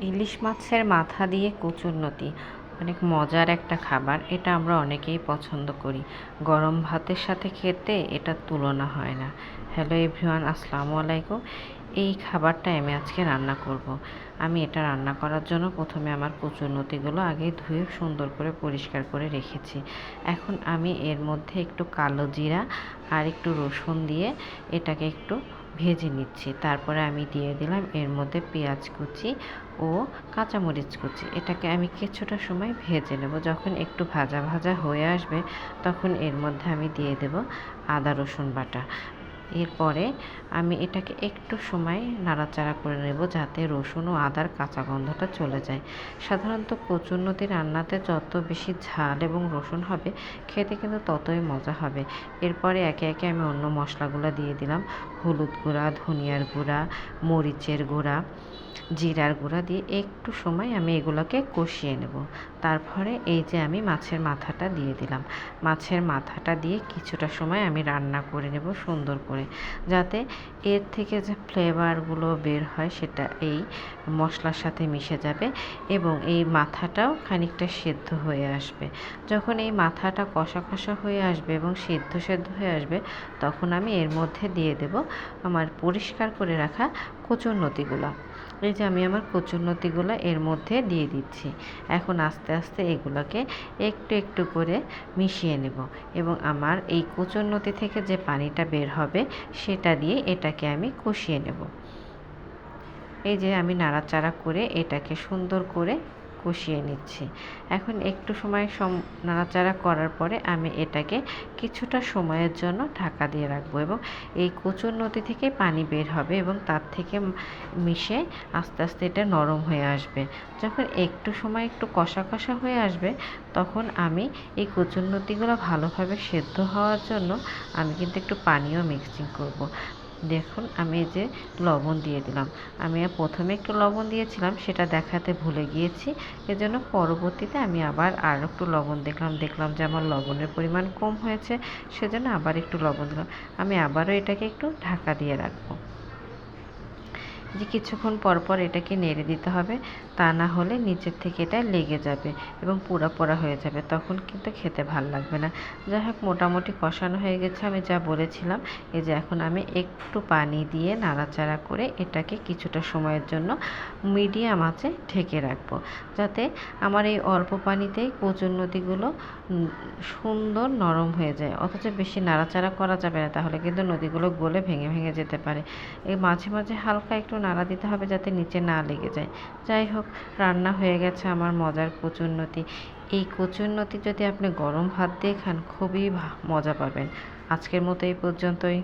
ইলিশ মাছের মাথা দিয়ে কচুরলতি অনেক মজার একটা খাবার, এটা আমরা অনেকেই পছন্দ করি। গরম ভাতের সাথে খেতে এটার তুলনা হয় না। হ্যালো এভরিওয়ান আসসালামু আলাইকুম। এই খাবারটা আমি আজকে রান্না করব। আমি এটা রান্না করার জন্য প্রথমে আমার কচুরলতিগুলো আগে ধুয়ে সুন্দর করে পরিষ্কার করে রেখেছি। এখন আমি এর মধ্যে একটু কালো জিরা আর একটু রসুন দিয়ে এটাকে একটু ভেজে নিচ্ছি। তারপরে আমি দিয়ে দিলাম এর মধ্যে পেঁয়াজ কুচি ও কাঁচামরিচ কুচি। এটাকে আমি কিছুটা সময় ভেজে নেব। যখন একটু ভাজা ভাজা হয়ে আসবে, তখন এর মধ্যে আমি দিয়ে দেব আদা রসুন বাটা। এরপরে আমি এটাকে একটু সময় নাড়াচাড়া করে নেব যাতে রসুন ও আদার কাঁচা গন্ধটা চলে যায়। সাধারণত কচুন্নতি রান্নাতে যত বেশি ঝাল এবং রসুন হবে, খেতে কিন্তু ততই মজা হবে। এরপরে একে একে আমি অন্য মশলাগুলো দিয়ে দিলাম। হলুদ গুঁড়া, ধনিয়ার গুঁড়া, মরিচের গুঁড়া জিরার গুঁড়া দিয়ে একটু সময় আমি এগুলোকে কষিয়ে নেব। তারপরে এই যে আমি মাছের মাথাটা দিয়ে দিলাম। মাছের মাথাটা দিয়ে কিছুটা সময় আমি রান্না করে নেব সুন্দর করে। যাতে এর থেকে যে ফ্লেভারগুলো বের হয় সেটা এই মশলার সাথে মিশে যাবে এবং এই মাথাটাও খানিকটা সেদ্ধ হয়ে আসবে। যখন এই মাথাটা কষা কষা হয়ে আসবে এবং সেদ্ধ সেদ্ধ হয়ে আসবে, তখন আমি এর মধ্যে দিয়ে দেব আমার পরিষ্কার করে রাখা কচুরলতিগুলো এই যে আমি আমার কচুরলতিগুলো এর মধ্যে দিয়ে দিচ্ছি। এখন আস্তে আস্তে এগুলোকে একটু একটু করে মিশিয়ে নেব এবং আমার এই কচুরলতি থেকে যে পানিটা বের হবে সেটা দিয়ে এটাকে আমি কষিয়ে নেব। এই যে আমি নাড়াচাড়া করে এটাকে সুন্দর করে কষিয়ে নিচ্ছি। এখন একটু সময় সম, নাড়াচাড়া করার পরে আমি এটাকে কিছুটা সময়ের জন্য ঢাকা দিয়ে রাখব এবং এই কচুর নদী থেকে পানি বের হবে এবং তার থেকে মিশে আস্তে আস্তে এটা নরম হয়ে আসবে। যখন একটু সময় একটু কষা কষা হয়ে আসবে, তখন আমি এই কচুর নদীগুলো ভালোভাবে সেদ্ধ হওয়ার জন্য আমি কিন্তু একটু পানিও মিক্সিং করব। দেখুন, আমি যে লবণ দিয়ে দিলাম। আমি প্রথমে একটু লবণ দিয়েছিলাম, সেটা দেখাতে ভুলে গিয়েছি। এজন্য পরবর্তীতে আমি আবার আর একটু লবণ দেখলাম দেখলাম যে আমার লবণের পরিমাণ কম হয়েছে, সেজন্য আবার একটু লবণ দিলাম। আমি আবারও এটাকে একটু ঢাকা দিয়ে রাখব। যে কিছুক্ষণ পর পর এটাকে নেড়ে দিতে হবে, তা না হলে নিচের থেকে এটা লেগে যাবে এবং পোড়া পোড়া হয়ে যাবে। তখন কিন্তু খেতে ভালো লাগবে না। যাই হোক, মোটামুটি কষানো হয়ে গেছে। আমি যা বলেছিলাম, এই যে এখন আমি একটু পানি দিয়ে নাড়াচাড়া করে এটাকে কিছুটা সময়ের জন্য মিডিয়াম আঁচে ঢেকে রাখব। যাতে আমার এই অল্প পানিতেই কচুর নদীগুলো সুন্দর নরম হয়ে যায়। অথচ বেশি নাড়াচাড়া করা যাবে না, তাহলে কিন্তু নদীগুলো গলে ভেঙে ভেঙে যেতে পারে। এই মাঝে মাঝে হালকা একটু নাড়া দিতে হবে যাতে নিচে না লেগে যায়। যাই হোক, রান্না হয়ে গেছে আমার মজার কচুরনতি এই কচুরনতি যদি আপনি গরম ভাত দিয়ে খান, খুবই মজা পাবেন। আজকের মতো এই পর্যন্তই।